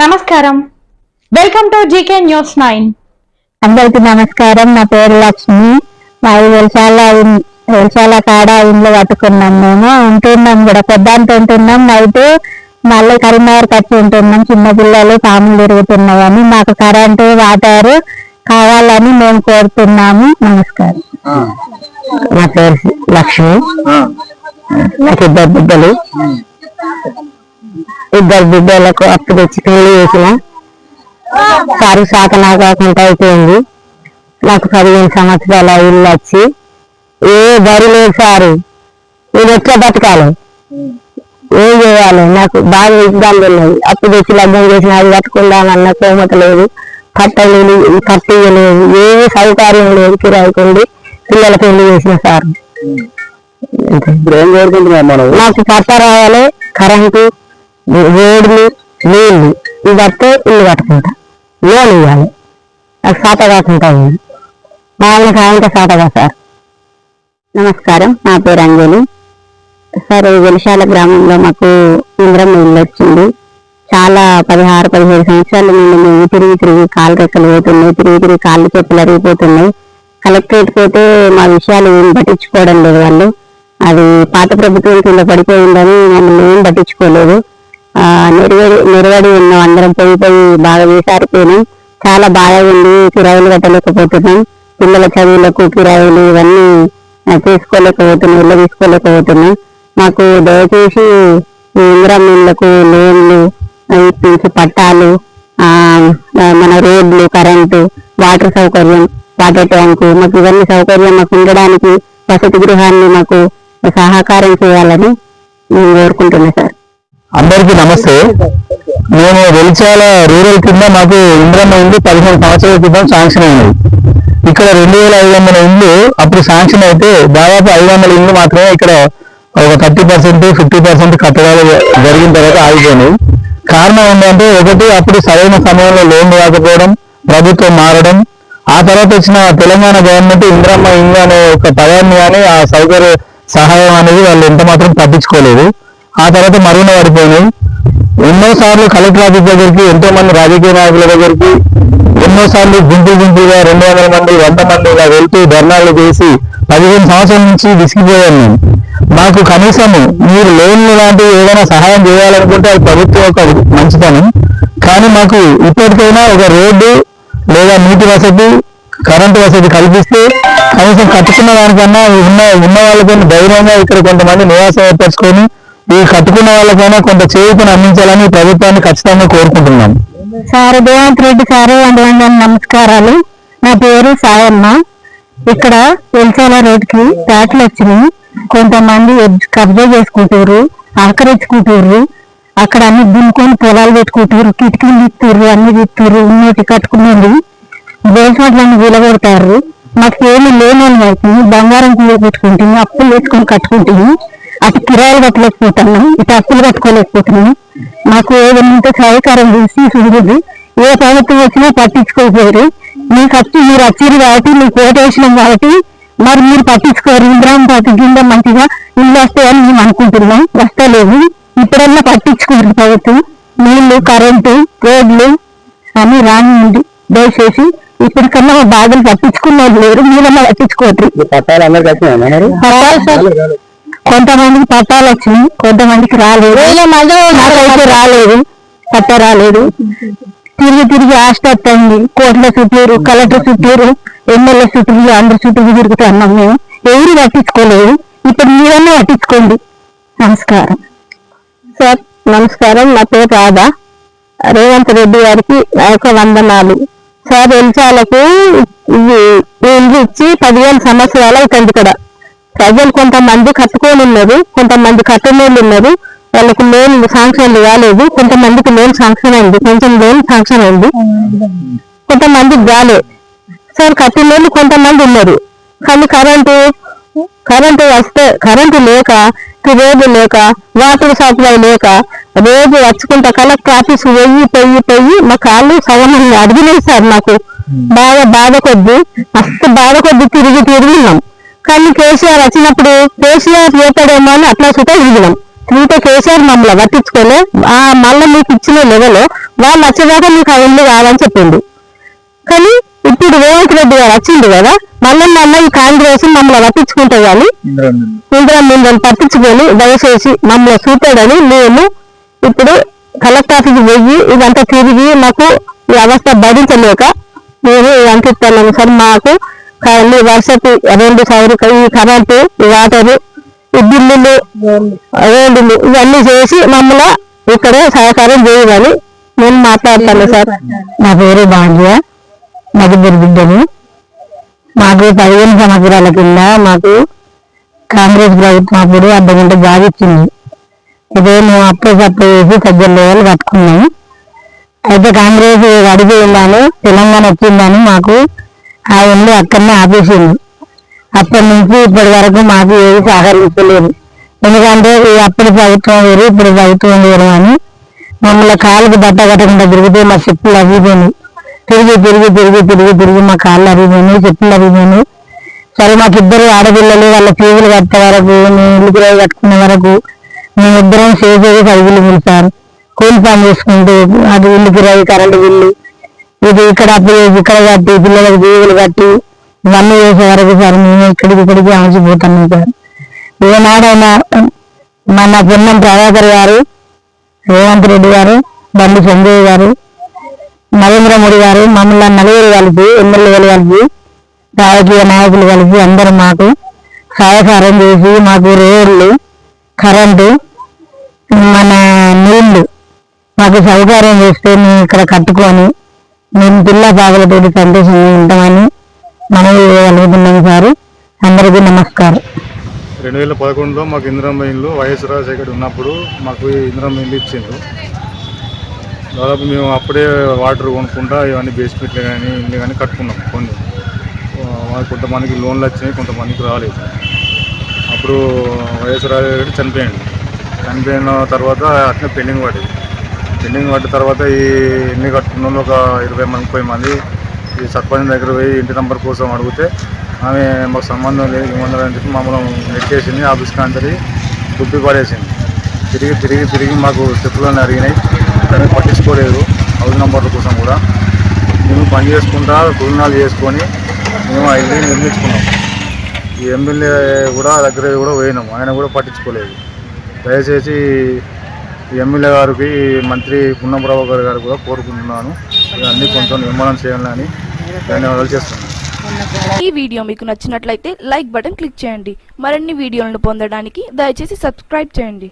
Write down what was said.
నమస్కారం. Welcome to GK news nine అందరికి నమస్కారం. నా పేరు లక్ష్మి. మాది వెలసాల ఇన్- వెలసాల కాడ ఇంట్లో కట్టుకున్నాం మేము. ఉంటున్నాం కూడా. పెద్దంత ఉంటున్నాం. నైట్ మళ్ళీ కరీంనగర్కి వచ్చి ఉంటున్నాం. చిన్న పిల్లలు పాములు తిరుగుతున్నాయని. మాకు కరెంటు వాటర్ కావాలని మేము కోరుతున్నాము. నమస్కారం. నా పేరు లక్ష్మి. నాకు ఇద్దరు బిడ్డలు. ఇద్దరు బిడ్డలకు అప్పు తెచ్చి పెళ్ళి చేసిన. సారు శాఖ కాకుండా అయిపోయింది. నాకు పదిహేను సంవత్సరాల ఇల్లు వచ్చి. ఏ బరి లేదు సారు. నేను ఎట్లా బతకాలి? ఏం చేయాలి? నాకు బాగా ఇబ్బంది ఉన్నది. అప్పు తెచ్చి లగ్నం చేసిన అది కట్టుకుందామన్న కోమత లేదు. కట్టలేదు కట్టలేదు ఏ సౌకర్యం లేదు కిరాయికుండి పిల్లల పెళ్ళి చేసిన సార్. నాకు పట్ట రావాలి కరెంటు రోడ్లు నీళ్ళు పడితే ఇల్లు కట్టుకుంటా. లోన్ ఇవ్వాలి. నాకు సాత కాకుండా ఉంది. మా ఆయన కావాలంటే సాతగా సార్. నమస్కారం నా పేరు అంజలి. సార్ ఈ వెలిశాల గ్రామంలో మాకు ఇంద్రం ఇల్లు వచ్చింది చాలా పదహారు పదిహేడు సంవత్సరాల నుండి మేము తిరిగి తిరిగి కాలు రెక్కలు పోతున్నాయి తిరిగి తిరిగి కాళ్ళు చెప్పులు అరిగిపోతున్నాయి. కలెక్టరేట్ పోతే మా విషయాలు ఏం పట్టించుకోవడం లేదు వాళ్ళు. అది పాత ప్రభుత్వం కింద పడిపోయిందని మమ్మల్ని ఏం పట్టించుకోలేదు. ఆ నెరవేడి ఉన్నాం. అందరం పోయి పోయి బాగా వేసారిపోయినాం. చాలా బాగా ఉంది. కిరాయిలు కట్టలేకపోతున్నాం. పిల్లల చదువులకు కిరాయిలు ఇవన్నీ తీసుకోలేకపోతున్నాం. ఇల్లు తీసుకోలేకపోతున్నాం. మాకు దయచేసి ఇంద్రమిళ్ళకు లోన్లు ఇప్పించి పట్టాలు మన రోడ్లు కరెంటు వాటర్ సౌకర్యం వాటర్ ట్యాంకు మాకు ఇవన్నీ సౌకర్యం మాకు ఉండడానికి వసతి గృహాన్ని మాకు సహకారం చేయాలని నేను కోరుకుంటున్నా సార్. అందరికీ నమస్తే. నేను వెలిచాల రూరల్ కింద మాకు ఇంద్రమ్మ ఇల్లు పదిహేను సంవత్సరాల క్రితం శాంక్షన్ అయినది ఇక్కడ రెండు వేల ఐదు వందల ఇండ్లు అప్పుడు శాంక్షన్ అయితే దాదాపు ఐదు వందల ఇండ్లు మాత్రమే ఇక్కడ ఒక థర్టీ పర్సెంట్ ఫిఫ్టీ పర్సెంట్ కట్టడాలు జరిగిన తర్వాత ఆగిపోయినాయి. కారణం ఏంటంటే ఒకటి అప్పుడు సరైన సమయంలో లోన్ రాకపోవడం ప్రభుత్వం మారడం. ఆ తర్వాత వచ్చిన తెలంగాణ గవర్నమెంట్ ఇంద్రమ్మ ఇండ్లు అనే ఒక పదాన్ని కానీ ఆ సౌకర్య సహాయం అనేది వాళ్ళు ఎంత మాత్రం పట్టించుకోలేదు. ఆ తర్వాత మరుగున పడిపోయినాయి ఎన్నో సార్లు కలెక్టర్ ఆఫీస్ దగ్గరికి ఎంతో మంది రాజకీయ నాయకుల దగ్గరికి ఎన్నో సార్లు గుంపులు గుంపులుగా రెండు వందల మంది వంద మంది ఇలా వెళ్తూ ధర్నాలు చేసి పదిహేను సంవత్సరాల నుంచి విసిగిపోయాను నేను. మాకు కనీసం మీరు లోన్లు లాంటివి ఏదైనా సహాయం చేయాలనుకుంటే అది ప్రభుత్వం ఒక మంచితనం. కానీ మాకు ఇప్పటికైనా ఒక రోడ్డు లేదా నీటి వసతి కరెంటు వసతి కల్పిస్తే కనీసం కట్టుకున్న దానికన్నా ఉన్న ఉన్న వాళ్ళకైనా ధైర్యంగా ఇక్కడ కొంతమంది నివాసం ఏర్పరచుకొని ఈ కట్టుకున్న వాళ్ళకైనా కొంత చేయూతను అందించాలని ప్రభుత్వాన్ని ఖచ్చితంగా కోరుకుంటున్నాం. సార్ దేవంత్ రెడ్డి సారు వందల నమస్కారాలు. నా పేరు సాయమ్మ. ఇక్కడ ఎల్సాల రోడ్డుకి ప్యాట్లు వచ్చినాయి. కొంతమంది కబ్జా చేసుకుంటారు ఆకరించుకుంటారు అక్కడ అన్ని దున్నుకొని పొలాలు పెట్టుకుంటారు కిటికీలు తిత్తుర్రు అన్ని తిత్తుర్రు ఉన్నోటి కట్టుకున్నది బేస్మెంట్లన్నీ వీలగొడతారు మాకు ఏమి లేని అవుతుంది బంగారం తీయ పెట్టుకుంటుంది అప్పులు వేసుకొని కట్టుకుంటుంది అటు కిరాయిలు కట్టలేకపోతున్నాం ఇటు అప్పులు కట్టుకోలేకపోతున్నాం. మాకు ఏదైనా సహకారం చేసి చూడదు ఏ ప్రభుత్వం వచ్చినా పట్టించుకోకపోయారు. మీకు వచ్చి మీరు వచ్చిరు కాబట్టి మీకు ఓటేసినాం కాబట్టి మరి మీరు పట్టించుకోరు. ఇంద్రాం పార్టీ కింద మంచిగా ఇల్లు వస్తాయని మేము అనుకుంటున్నాం. వస్తలేదు. ఇప్పుడన్నా పట్టించుకోరు ప్రభుత్వం. నీళ్ళు కరెంటు రోడ్లు అని రానివ్వండి దయచేసి ఇప్పటికన్నా బాధలు పట్టించుకున్నారు లేరు. మీరన్నా పట్టించుకోవట్రు పట్టాలు పట్టాలు సార్. కొంతమందికి పట్టాలు వచ్చినాయి కొంతమందికి రాలేదు. నాకైతే రాలేదు పట్ట రాలేదు. తిరిగి తిరిగి వస్తుంది కోట్ల చుట్టూరు కలెక్టర్ చుట్టూరు ఎమ్మెల్యే చుట్టూరు అందరి చుట్టూరు తిరుగుతున్నాం మేము. ఎవరు పట్టించుకోలేదు. ఇప్పుడు మీరన్నా పట్టించుకోండి. నమస్కారం. సార్ నమస్కారం. నా పేరు రాధా. రేవంత్ రెడ్డి గారికి యొక్క వందనాలు. సార్ ఎల్చాలకు ఇవి ఇల్లు ఇచ్చి పదిహేను సంవత్సరాలు అవుతుంది ఇక్కడ. ప్రజలు కొంతమంది కట్టుకొని ఉన్నారు కొంతమంది కట్టనోళ్ళు ఉన్నారు వాళ్ళకు లోన్ శాంక్షన్ కాలేదు కొంతమందికి లోన్ శాంక్షన్ అయింది కొంచెం లోన్ శాంక్షన్ అయింది. కొంతమందికి కాలే సార్ కట్టినోళ్ళు కొంతమంది ఉన్నారు. కానీ కరెంటు కరెంటు వస్తే కరెంటు లేక రోడ్డు లేక వాటర్ సప్లై లేక రోజు వచ్చుకుంటా కలెక్టర్ ఆఫీస్ పోయి పోయి పోయి మా కాళ్ళు సగం అడిగినాయి సార్ నాకు బాగా బాధ కొద్ది మస్తు బాధ కొద్ది తిరిగి తిరిగి ఉన్నాం. కానీ కేసీఆర్ వచ్చినప్పుడు కేసీఆర్ చేపడేమో అని అట్లా సుతా విధులం మీతో కేసీఆర్ మమ్మల్ని పట్టించుకోలే. ఆ మళ్ళీ మీకు ఇచ్చిన లెవెల్లో వాళ్ళు వచ్చేదాకా మీకు అవన్నీ కావాలని చెప్పింది కానీ ఇప్పుడు రేవంత్ రెడ్డి గారు వచ్చింది కదా మళ్ళీ మళ్ళీ ఈ కాంగ్రెస్ మమ్మల్ని పట్టించుకుంటే కానీ ఇంద్రా మిమ్మల్ని పట్టించుకొని దయచేసి మమ్మల్ని చూపాడని మేము ఇప్పుడు కలెక్టర్ ఆఫీస్కి పోయి ఇదంతా తిరిగి మాకు ఈ అవస్థ భరించలేక మేము ఈ ఇస్తాను సార్ మాకు కానీ వర్షపు రెండు సౌకర్య ఈ కరెంటు ఈ వాటరు ఈ బిల్లులు రోడ్డులు ఇవన్నీ చేసి మమ్మల్ని ఇక్కడ సహకారం చేయమని నేను మాట్లాడతాను సార్. నా పేరు భాగ్య మధుబురి బిడ్డని మాకు పదిహేను సంవత్సరాల కింద మాకు కాంగ్రెస్ ప్రభుత్వం అప్పుడు అర్ధగంట జాబ్ ఇచ్చింది. ఇదే మేము అప్పు సప్పు వేసి సజ్జల లెవెల్ కట్టుకున్నాము అయితే కాంగ్రెస్ అడిగిపోయిందని తెలంగాణ వచ్చిందని మాకు ఆ ఇల్లు అక్కడనే ఆపేసింది. అప్పటి నుంచి ఇప్పటి వరకు మాకు ఏది సహకరించలేదు. ఎందుకంటే ఈ అప్పటి ప్రభుత్వం వేరు ఇప్పుడు ప్రభుత్వం వేరు అని మమ్మల్ని కాళ్ళకు బట్ట కట్టకుండా తిరిగితే మా చెప్పులు అరిగిపోయినాయి. తిరిగి తిరిగి తిరిగి తిరిగి తిరిగి మా కాళ్ళు అరిగిపోయినాయి చెప్పులు అరిగిపోయినాయి. సరే మాకు ఇద్దరు ఆడపిల్లలు వాళ్ళ ఫీజులు కట్టే వరకు మేము ఇల్లు కిరాయి కట్టుకునే వరకు మేమిద్దరం చేసేది పరుగులు పిలిచారు కూలి పని చేసుకుంటూ అది ఇల్లు కిరాయి కరెంటు బిల్లు ఇది ఇక్కడ ఇక్కడ కట్టి పిల్లలకు దీవులు కట్టి ఇవన్నీ చేసే వరకు సార్ మేము ఇక్కడికి ఇక్కడికి అమర్చిపోతున్నాం సార్. ఏనాడైనా మన పొన్నం ప్రభాకర్ గారు రేవంత్ రెడ్డి గారు బండి సంజయ్ గారు నరేంద్ర మోడీ గారు మమ్మల్ని నలుగురు కలిపి ఎమ్మెల్యేలు కలిపి రాజకీయ నాయకులు కలిపి అందరూ మాకు సహకారం చేసి మాకు రోడ్లు కరెంటు మన నీళ్ళు మాకు సౌకర్యం చేస్తే మేము ఇక్కడ కట్టుకొని మేము జిల్లా బాగులతోటి సంతోషంగా ఉంటామని మనవి కలుగుతున్నాం సార్. అందరికీ నమస్కారం. రెండు వేల పదకొండులో మాకు ఇందిరమ్మ ఇల్లు వైఎస్ రాజశేఖర్ ఉన్నప్పుడు మాకు ఈ ఇందిరమ్మ ఇల్లు ఇచ్చిండ్రు. దాదాపు మేము అప్పుడే వాటర్ కొనుక్కుంటా ఇవన్నీ బేస్మెంట్లు కానీ ఇల్లు కానీ కట్టుకున్నాం కొన్ని. కొంతమందికి లోన్లు వచ్చినాయి కొంతమందికి రాలేదు. అప్పుడు వైఎస్ రాజశేఖర్ చనిపోయాడు. చనిపోయిన తర్వాత అట్లే పెండింగ్ పడేది. ఎండింగ్ పడ్డ తర్వాత ఈ ఇల్లు కట్టుకున్న ఒక ఇరవై మంది ముప్పై మంది ఈ సర్పంచ్ దగ్గర పోయి ఇంటి నెంబర్ కోసం అడిగితే ఆమె మాకు సంబంధం లేదు ఇవ్వండి అని చెప్పి మమ్మల్ని నెట్టేసింది ఆఫీస్ కాంతరి దుబ్బి పడేసింది. తిరిగి తిరిగి తిరిగి మాకు స్టెప్పులను అడిగినాయి దాన్ని పట్టించుకోలేదు హౌస్ నెంబర్ల కోసం కూడా. మేము పని చేసుకుంటా కుటుంబాలు చేసుకొని మేము ఆ ఇల్లు నిర్మించుకున్నాం. ఈ ఎమ్మెల్యే కూడా దగ్గర కూడా పోయినాం ఆయన కూడా పట్టించుకోలేదు. దయచేసి ఎమ్మెల్యే గారికి మంత్రి పున్నం ప్రభాకర్ గారు కూడా కోరుకుంటున్నాను. ఇవన్నీ కొంచెం నిర్మాణం చేయాలని ధన్యవాదాలు చేస్తున్నాను. ఈ వీడియో మీకు నచ్చినట్లయితే లైక్ బటన్ క్లిక్ చేయండి. మరిన్ని వీడియోలను పొందడానికి దయచేసి సబ్స్క్రైబ్ చేయండి.